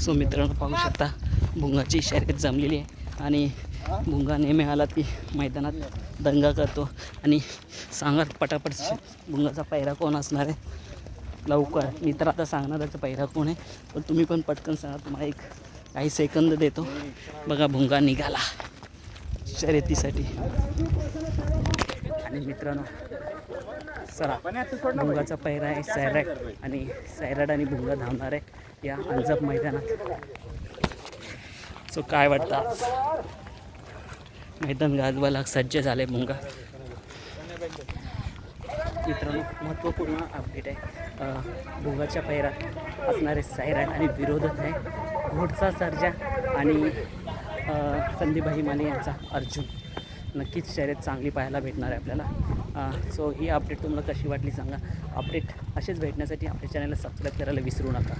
So मित्रांनो पाहू शकता भुंगाची शर्यत जमलेली आहे. आणि भुंगा नेहमी आला की मैदानात दंगा करतो. आणि सांगा पटापट भुंगाचा पैरा कोण असणार आहे? लवकर. मी तर आता सांगणारच पैरा कोण आहे? पण तुम्ही पण पटकन सांगा तुम्हाला एक काही सेकंद देतो. बघा भुंगा निघाला. शर्यतीसाठी. आणि मित्रांनो चला भुंगाचा पैरा आहे सैराट आणि सैराट आणि भुंगा धावणार आहे या अंजप मैदानात. सो काय वाटतं मैदान गाजवायला सज्ज झाले भुंगा. मित्रांनो महत्त्वपूर्ण अपडेट आहे. भुंगाच्या पैरात असणारे सैराट आणि विरोधक आहे. घोडचा सर्जा आणि अ, संदीपभाई माने यांचा अर्जुन. नक्कीच शर्यत चांगली पाहायला भेटणार आहे आपल्याला. सो ही अपडेट तुम्हाला कशी वाटली सांगा. अपडेट असेच भेटण्यासाठी आपल्या चॅनलला सबस्क्राईब करायला विसरू नका.